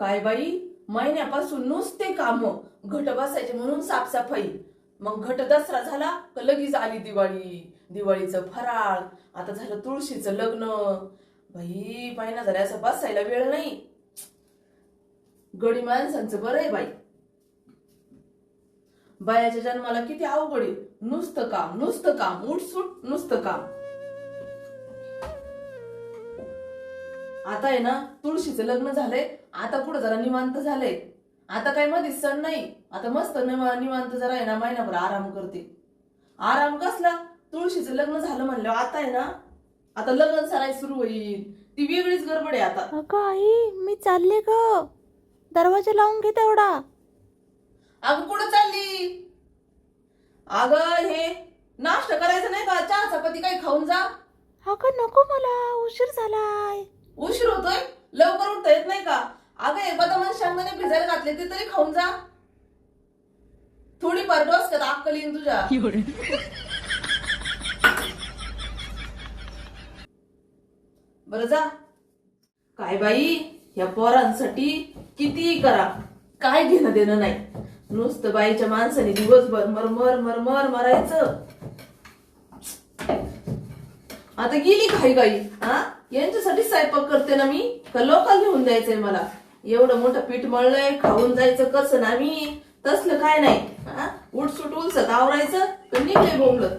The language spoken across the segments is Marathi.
काय बाई? महिन्यापासून नुसते काम. घट बसायचे म्हणून साफसफाई. मग घट दसरा झाला का लगेच आली दिवाळी. दिवाळीचं फराळ आता झालं तुळशीचं लग्न. बाई महिना झाला असं बसायला वेळ नाही. गडी माणसांचं बरं आहे बाई. बायाच्या जन्माला किती अवघड आहे. नुसतं काम नुसतं काम उठसूट नुसतं काम. आता आहे ना तुळशीचं लग्न झालंय. आता पुढे जरा निवांत झालंय. आता काय मध्ये सण नाही. आता मस्त निवा- निवांत जरा आहे ना महिनाभर आराम करते. आराम कसला? तुळशीचं लग्न झालं म्हणलं आता आहे ना आता लग्न सराय सुरू होईल. ती वेगळीच गडबड आहे आता. अगं आई मी चालले ग. दरवाजा लावून घे तेवढा. अगं कुठं चालली? अगं हे नाश्ता करायचं नाही का? चहा चपाती काही खाऊन जा. अगं नको मला. उशीर झालाय. उशीर होतोय? लवकर उठता येत नाही का? अगं बदाम आणि शेंगदाणे भिजायला घातले ते तरी खाऊन जा. थोडी फार डोसक्यात अक्कल येईन तुझ्या? बरं जा. काय बाई या पोरांसाठी कितीही करा. काय घेणं देणं नाही. नुसतं बाईच्या माणसाने दिवसभर मरमर मरमर मरायचं. आता गेली काही गाई हा? यांच्यासाठी स्वयंपाक करते ना मी. का लोकल घेऊन द्यायचंय मला? एवढं मोठं पीठ मळलंय खाऊन जायचं कसं ना मी? तसलं काय नाही. हा? उठसूट उलसत आवरायचं तर निघले बोंबलं?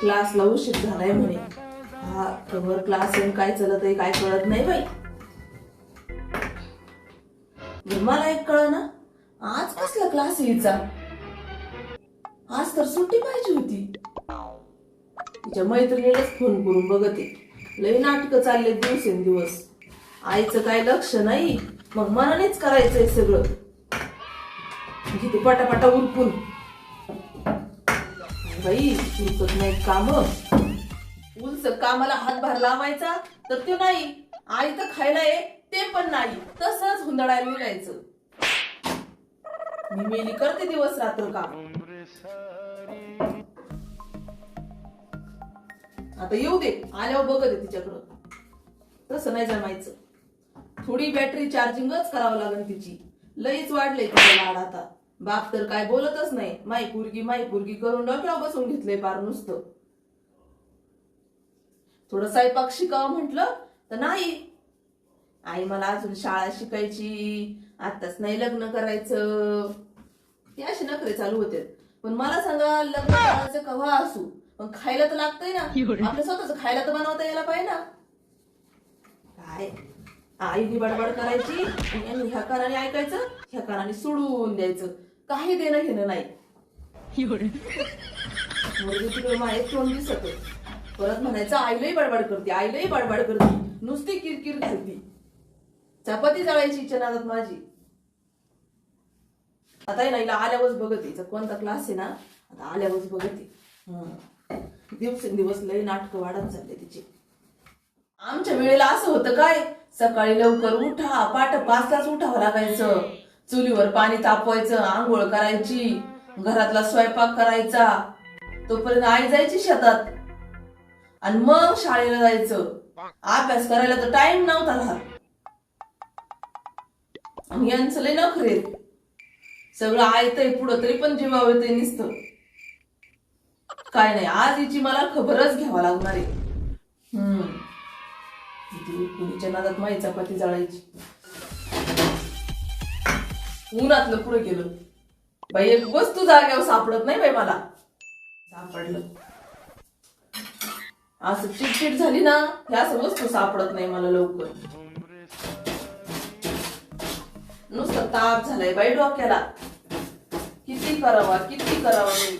क्लासला उशीर झालाय म्हणे. हा खबर क्लास येऊन काय चालत आहे काय कळत नाही बाई? मला एक कळ ना आज कसला क्लास यायचा? आज तर सुट्टी पाहिजे होती. तिच्या मैत्रिणीलाच फोन करून बघते. लई नाटकं चालले दिवसेंदिवस. आईचं काय लक्ष नाही मग मनानेच करायचंय सगळं. घेते पटापटा उरकून. बाई उरकत नाही काम. उलस कामाला हातभार लावायचा तर ते नाही. आई तर खायला ये ते पण नाही. तसंच हुंदडायला निघायचं. मी मेली करते दिवस रात्र काम आता येऊ दे. आल्यावर बघत आहे तिच्याकडं. तसं नाही जमायचं. थोडी बॅटरी चार्जिंगच करावं लागेल तिची. लईच वाढले तिच्या लाड आता. बाप तर काय बोलतच नाही. माई पुरगी माई पुरगी करून डोक्यावर बसून घेतलंय पार नुसतं. थोडं स्वयंपाक शिकावं म्हटलं तर नाही. आई मला अजून शाळा शिकायची. आताच नाही लग्न करायचं. ते असे नखरे चालू होते. पण मला सांगा लग्न करायचं कव्हा असू? पण खायला तर लागतंय ना. आपलं स्वतःच खायला तर बनवता यायला पाहिजे ना. काय? आईनी बडबड करायची आणि ह्या कानाने ऐकायचं ह्या कानाने सोडून द्यायचं. काही देणं घेणं नाही. मुलगी तिकडे माहीत तोंड दिसत परत म्हणायचं आईलाही बडबड करते आईलाही बडबड करते. नुसती किरकिर घालती चपाती जळायची इच्छा नादात माझी. आता आल्यावरच बघते. कोणता क्लास आहे ना? आता आल्यावरच बघते. दिवसेंदिवस लय नाटकं वाढत चालले तिची. आमच्या वेळेला असं होतं काय? सकाळी लवकर उठा पाठ पाचलाच उठावं लागायचं. चुलीवर पाणी तापवायचं आंघोळ करायची घरातला स्वयंपाक करायचा. तोपर्यंत आई जायची शेतात. आणि मग शाळेला जायचं. अभ्यास करायला तर टाइम नव्हता राहत. यांचं लय नखरे सगळं आयतय पुढं तरी पण जीवावर ते निसतं. काय नाही आज हिची मला खबरच घ्यावा लागणार आहे. हम्म. किती कुणीच्या नादात माई चपाती जळायची. उन्हातलं पुढे गेलं बाई एक वस्तू जाग्यावर सापडत नाही बाई मला. सापडलं. असं चिडचिड झाली ना हे असं वस्तू सापडत नाही मला लवकर. नुसतं ताप झालाय बाई डोक्याला. किती करावा किती करावा मी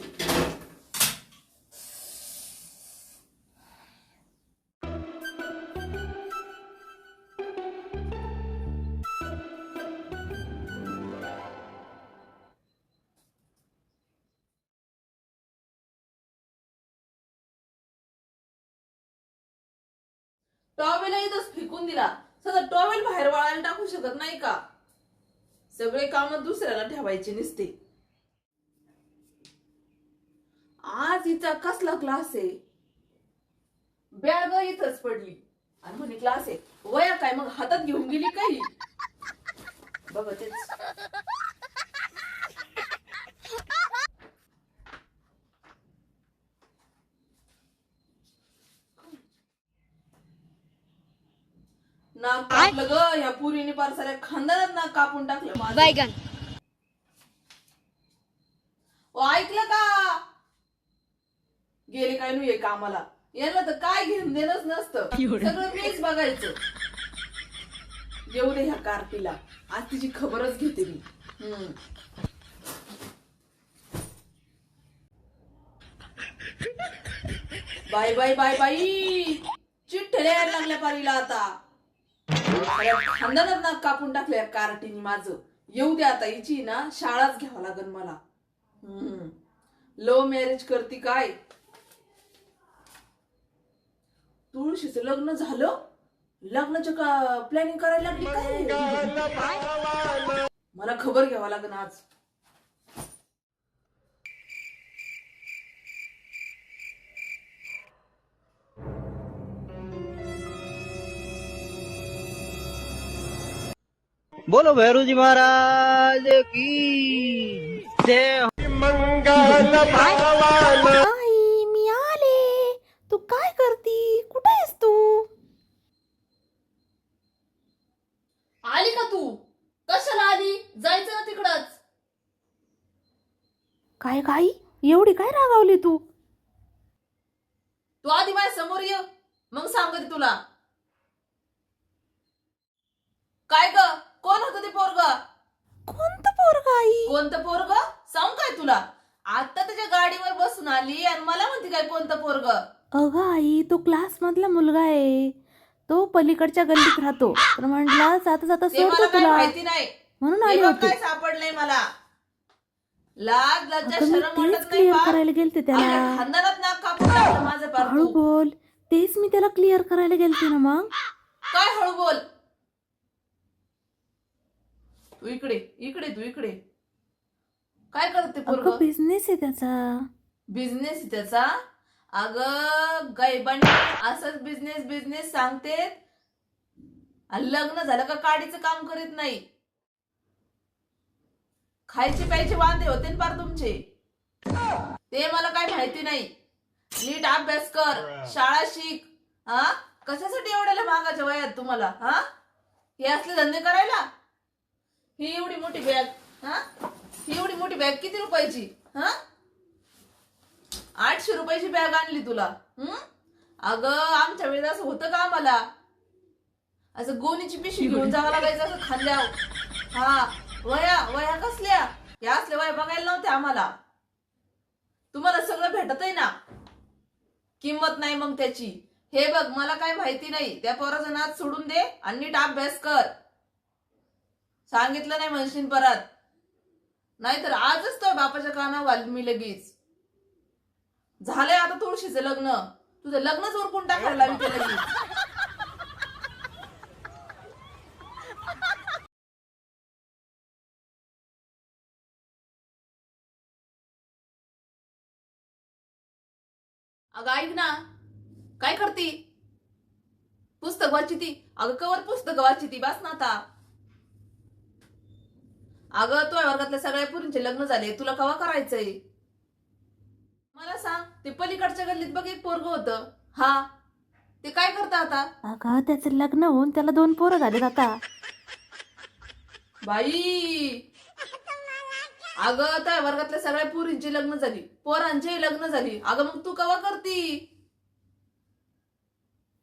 टॉवेल इथंच फेकून दिला. सध्या टॉवेल बाहेर वाळायला टाकू शकत नाही का? सगळे काम दुसऱ्याला ठेवायचे नसते. आज हिचा कसला क्लास आहे? बॅग इथंच पडली. आणि म्हणे क्लास आहे. वया काय मग हातात घेऊन गेली काही बघ तेच नाक ह्या पुरीने पार साऱ्या खानदानात नाक कापून टाकलं माझं. बैगन ओ ऐकलं का? गेले काय नाही कामाला. यांना तर काय घेऊन देणंच नसतं. सगळं मीच बघायचं. येऊ दे ह्या कार्तीला आज तिची खबरच घेते मी. हम्म. बाय बाय बाय बाई. चिठ्ठ्या यायला लागल्या पारीला आता. खानदानात कापून टाकल्या कार्टीने माझं. येऊ दे आता हिची ना शाळाच घ्यावं लागन मला. लव्ह मॅरेज करती काय? तुळशीचं लग्न झालं? लग्नाचं का प्लॅनिंग करायला लागली काय? मला खबर घ्यावा लागन आज. बोलो भैरू जी महाराज की जय हो. आई मी आले. तू काय करती? कुठे आहेस तू? आली का तू? कशाला आली? जायचं ना तिकडच. काय गाई एवढी काय रागावली तू? तू आधी माझ्यासमोर ये मग सांगते तुला काय ग कोण होतं ते पोरग कोणतं पोरग आई कोणतं पोरग? सांग काय तुला. आता त्याच्या गाडीवर बसून आली आणि मला म्हणते काय कोणतं पोरग? अगं आई तो क्लास मधला मुलगा आहे. तो पलीकडच्या गल्लीत राहतो. तर म्हटलं जाता जाता ते मला सोडतो तुला. माहिती नाही. म्हणून आले बघ होते. काय सापडलंय मला. लाज लज्जा अगं मी शरम तेच वाटत नाही क्लिअर बा. करायला गेलते आपल्या त्याला खानदानात नाक कापून टाकलं माझं पार हळू तू. बोल. तेच मी त्याला क्लिअर करायला गेलते ना मग. काय हळू बोल? तू इकडे इकडे तू इकडे. काय करते अगं पोरग? बिझनेस आहे त्याचा. बिझनेस त्याचा? अगं गैबाने असंच बिझनेस बिझनेस सांगते आणि लग्न झालं का काडीचं काम करीत नाही. खायचे प्यायचे वांदे होते ना पार तुमचे. ते मला काय माहिती नाही. नीट अभ्यास कर. शाळा शिक. हा? कशासाठी एवढ्याला मागाच्या वयात तुम्हाला? हा? हे असले धंदे करायला? ही एवढी मोठी बॅग हा? ही एवढी मोठी बॅग किती रुपयाची? हा? आठशे रुपयाची बॅग आणली तुला. हं? अगं आमच्या वेळेस असं होतं का आम्हाला? असं गोणीची पिशवी घेऊन जावं लागायचं असं खाल्ल्यावर हा वया वया कसल्या? या असल्या वया बघायला नव्हत्या आम्हाला. तुम्हाला सगळं भेटत आहे ना? किंमत नाही मग त्याची. हे बघ मला काय माहिती नाही. त्या पोराचा नाच सोडून दे आणि नीट अभ्यास कर. सांगितलं नाही म्हणशील परत. नाहीतर आजच तो बापाच्या कानावर घालीन मी लगेच. झालंय आता तुळशीचं लग्न. तुझं लग्नच उरकून टाकायला ते लगेच. अगं ऐक ना. काय करती? पुस्तक वाचिती अगं कवर पुस्तक वाचिती बस ना आता. अगं तुझ्या वर्गातल्या सगळ्या पुरींचे लग्न झाले. तुला कवा करायचंय? मला सांग ते पलीकडच्या गल्लीत बघ एक पोरग होत. हा. ते काय करता आता? अगं त्याचं लग्न होऊन त्याला दोन पोरं झालेत आता. बाई. अगं त्या वर्गातल्या सगळ्या पुरींची लग्न झाली. पोरांची लग्न झाली. अगं मग तू कवा करती?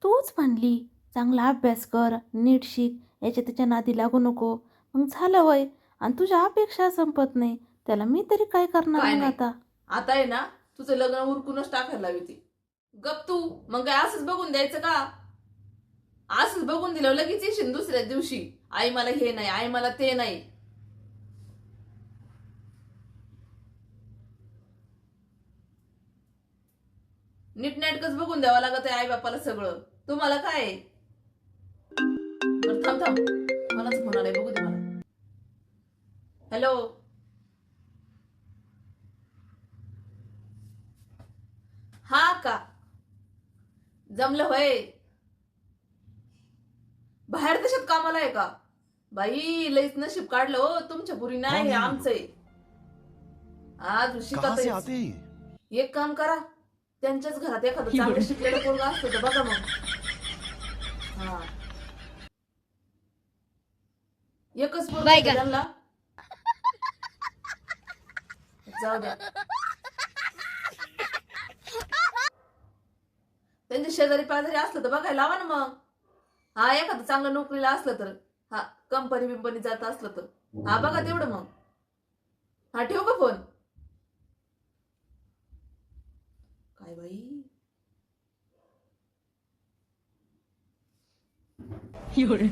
तूच म्हणली चांगला अभ्यास कर नीट शिक याच्या त्याच्या नादी लागू नको. मग झालं वय आणि तुझ्या अपेक्षा संपत नाही. त्याला मी तरी काय करणार काय मग नाही. आता? आता आहे ना तुझं लग्न उरकूनच टाकायला हवी ती. गप तू. मग काय असंच बघून द्यायचं का? असंच बघून दिलं लगेच येशील दुसऱ्या दिवशी. आई मला हे नाही आई मला ते नाही. नीटनेटकच बघून द्यावं लागत आहे आई बापाला सगळं. तुम्हाला काय? आहे? बरं, थांब थांब. मलाच फोन आलाय बघू दे मला. हॅलो. हा का? जमलं होय. बाहेर देशात कामाला आहे का? बाई लईच नशीब काढलं हो तुमच्या पुरी नाही हे आमचं आहे आज शिकत से आते? हैं ये? एक काम करा त्यांच्याच घरात एखादं चांगलं शिकलेलं पोरगा असतं तर बघा मग. हा. एकच पोरगा त्यांना. जाऊ द्या त्यांच्या शेजारी पाजारी असलं तर बघायला लावा ना मग. हा एखादं चांगलं नोकरीला असलं तर. हा कंपनी बिंपनी जात असलं तर. हा बघा तेवढं मग. हा ठेवू का फोन काय बाई? एवढं.